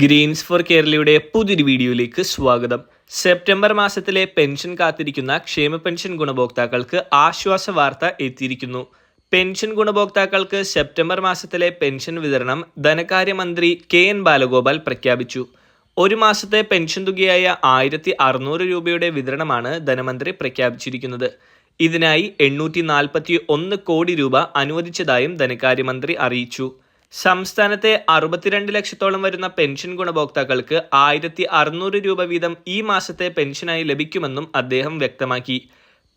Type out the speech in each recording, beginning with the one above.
Green's four കേരളയുടെ പുതിയൊരു വീഡിയോയിലേക്ക് സ്വാഗതം. സെപ്റ്റംബർ മാസത്തിലെ പെൻഷൻ കാത്തിരിക്കുന്ന ക്ഷേമ പെൻഷൻ ഗുണഭോക്താക്കൾക്ക് ആശ്വാസ വാർത്ത എത്തിയിരിക്കുന്നു. പെൻഷൻ ഗുണഭോക്താക്കൾക്ക് സെപ്റ്റംബർ മാസത്തിലെ പെൻഷൻ വിതരണം ധനകാര്യമന്ത്രി കെ എൻ ബാലഗോപാൽ പ്രഖ്യാപിച്ചു. ഒരു മാസത്തെ പെൻഷൻ തുകയായ ആയിരത്തി അറുന്നൂറ് രൂപയുടെ വിതരണമാണ് ധനമന്ത്രി പ്രഖ്യാപിച്ചിരിക്കുന്നത്. ഇതിനായി എണ്ണൂറ്റി നാൽപ്പത്തി ഒന്ന് കോടി രൂപ അനുവദിച്ചതായും ധനകാര്യമന്ത്രി അറിയിച്ചു. സംസ്ഥാനത്തെ അറുപത്തിരണ്ട് ലക്ഷത്തോളം വരുന്ന പെൻഷൻ ഗുണഭോക്താക്കൾക്ക് ആയിരത്തി അറുന്നൂറ് രൂപ വീതം ഈ മാസത്തെ പെൻഷനായി ലഭിക്കുമെന്നും അദ്ദേഹം വ്യക്തമാക്കി.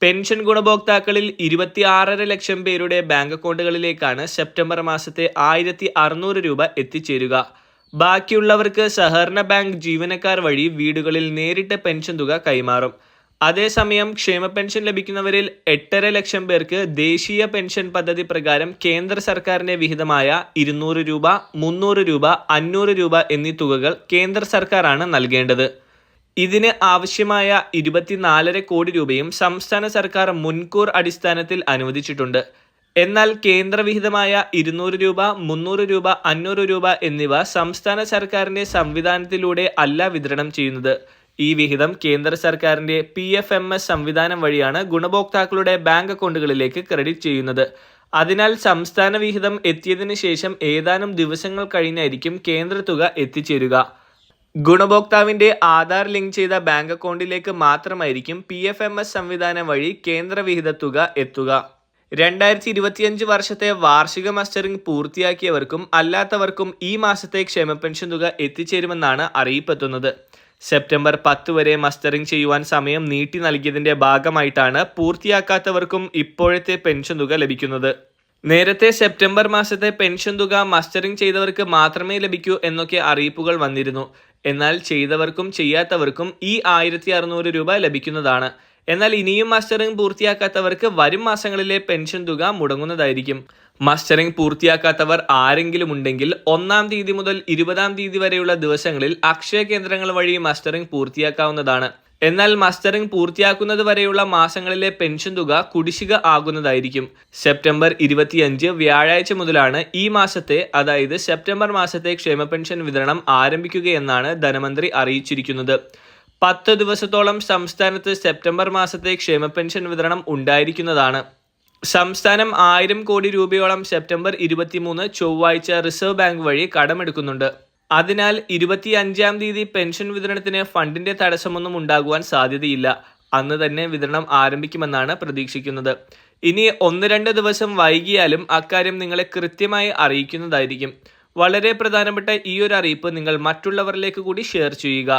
പെൻഷൻ ഗുണഭോക്താക്കളിൽ ഇരുപത്തി ആറര ലക്ഷം പേരുടെ ബാങ്ക് അക്കൗണ്ടുകളിലേക്കാണ് സെപ്റ്റംബർ മാസത്തെ ആയിരത്തി അറുന്നൂറ് രൂപ എത്തിച്ചേരുക. ബാക്കിയുള്ളവർക്ക് സഹകരണ ബാങ്ക് ജീവനക്കാർ വഴി വീടുകളിൽ നേരിട്ട് പെൻഷൻ തുക കൈമാറും. അതേസമയം ക്ഷേമ പെൻഷൻ ലഭിക്കുന്നവരിൽ എട്ടര ലക്ഷം പേർക്ക് ദേശീയ പെൻഷൻ പദ്ധതി പ്രകാരം കേന്ദ്ര സർക്കാരിന്റെ വിഹിതമായ ഇരുന്നൂറ് രൂപ മുന്നൂറ് രൂപ അഞ്ഞൂറ് രൂപ എന്നീ തുകകൾ കേന്ദ്ര സർക്കാരാണ് നൽകേണ്ടത്. ഇതിന് ആവശ്യമായ ഇരുപത്തിനാലര കോടി രൂപയും സംസ്ഥാന സർക്കാർ മുൻകൂർ അടിസ്ഥാനത്തിൽ അനുവദിച്ചിട്ടുണ്ട്. എന്നാൽ കേന്ദ്രവിഹിതമായ ഇരുന്നൂറ് രൂപ മുന്നൂറ് രൂപ അഞ്ഞൂറ് രൂപ എന്നിവ സംസ്ഥാന സർക്കാരിന്റെ സംവിധാനത്തിലൂടെ അല്ല വിതരണം ചെയ്യുന്നത്. ഈ വിഹിതം കേന്ദ്ര സർക്കാരിന്റെ പി എഫ് എം എസ് സംവിധാനം വഴിയാണ് ഗുണഭോക്താക്കളുടെ ബാങ്ക് അക്കൗണ്ടുകളിലേക്ക് ക്രെഡിറ്റ് ചെയ്യുന്നത്. അതിനാൽ സംസ്ഥാന വിഹിതം എത്തിയതിനു ശേഷം ഏതാനും ദിവസങ്ങൾ കഴിഞ്ഞായിരിക്കും കേന്ദ്ര തുക എത്തിച്ചേരുക. ഗുണഭോക്താവിന്റെ ആധാർ ലിങ്ക് ചെയ്ത ബാങ്ക് അക്കൗണ്ടിലേക്ക് മാത്രമായിരിക്കും പി എഫ് എം എസ് സംവിധാനം വഴി കേന്ദ്ര വിഹിത തുക എത്തുക. രണ്ടായിരത്തി ഇരുപത്തിയഞ്ച് വർഷത്തെ വാർഷിക മസ്റ്ററിംഗ് പൂർത്തിയാക്കിയവർക്കും അല്ലാത്തവർക്കും ഈ മാസത്തെ ക്ഷേമ പെൻഷൻ തുക എത്തിച്ചേരുമെന്നാണ് അറിയിപ്പെത്തുന്നത്. സെപ്റ്റംബർ പത്ത് വരെ മസ്റ്ററിംഗ് ചെയ്യുവാൻ സമയം നീട്ടി നൽകിയതിന്റെ ഭാഗമായിട്ടാണ് പൂർത്തിയാക്കാത്തവർക്കും ഇപ്പോഴത്തെ പെൻഷൻ തുക ലഭിക്കുന്നത്. നേരത്തെ സെപ്റ്റംബർ മാസത്തെ പെൻഷൻ തുക മസ്റ്ററിംഗ് ചെയ്തവർക്ക് മാത്രമേ ലഭിക്കൂ എന്നൊക്കെ അറിയിപ്പുകൾ വന്നിരുന്നു. എന്നാൽ ചെയ്തവർക്കും ചെയ്യാത്തവർക്കും ഈ ആയിരത്തി രൂപ ലഭിക്കുന്നതാണ്. എന്നാൽ ഇനിയും മസ്റ്ററിംഗ് പൂർത്തിയാക്കാത്തവർക്ക് വരും മാസങ്ങളിലെ പെൻഷൻ തുക മുടങ്ങുന്നതായിരിക്കും. മസ്റ്ററിംഗ് പൂർത്തിയാക്കാത്തവർ ആരെങ്കിലും ഉണ്ടെങ്കിൽ ഒന്നാം തീയതി മുതൽ ഇരുപതാം തീയതി വരെയുള്ള ദിവസങ്ങളിൽ അക്ഷയ കേന്ദ്രങ്ങൾ വഴി മസ്റ്ററിംഗ് പൂർത്തിയാക്കാവുന്നതാണ്. എന്നാൽ മസ്റ്ററിംഗ് പൂർത്തിയാക്കുന്നത് വരെയുള്ള മാസങ്ങളിലെ പെൻഷൻ തുക കുടിശ്ശിക ആകുന്നതായിരിക്കും. സെപ്റ്റംബർ ഇരുപത്തിയഞ്ച് വ്യാഴാഴ്ച മുതലാണ് ഈ മാസത്തെ അതായത് സെപ്റ്റംബർ മാസത്തെ ക്ഷേമ പെൻഷൻ വിതരണം ആരംഭിക്കുകയെന്നാണ് ധനമന്ത്രി അറിയിച്ചിരിക്കുന്നത്. പത്ത് ദിവസത്തോളം സംസ്ഥാനത്ത് സെപ്റ്റംബർ മാസത്തെ ക്ഷേമ പെൻഷൻ വിതരണം ഉണ്ടായിരിക്കുന്നതാണ്. സംസ്ഥാനം ആയിരം കോടി രൂപയോളം സെപ്റ്റംബർ ഇരുപത്തിമൂന്ന് ചൊവ്വാഴ്ച റിസർവ് ബാങ്ക് വഴി കടമെടുക്കുന്നുണ്ട്. അതിനാൽ ഇരുപത്തി അഞ്ചാം തീയതി പെൻഷൻ വിതരണത്തിന് ഫണ്ടിന്റെ തടസ്സമൊന്നും ഉണ്ടാകുവാൻ സാധ്യതയില്ല. അന്ന് തന്നെ വിതരണം ആരംഭിക്കുമെന്നാണ് പ്രതീക്ഷിക്കുന്നത്. ഇനി ഒന്ന് രണ്ട് ദിവസം വൈകിയാലും അക്കാര്യം നിങ്ങളെ കൃത്യമായി അറിയിക്കുന്നതായിരിക്കും. വളരെ പ്രധാനപ്പെട്ട ഈ ഒരു അറിയിപ്പ് നിങ്ങൾ മറ്റുള്ളവരിലേക്ക് കൂടി ഷെയർ ചെയ്യുക.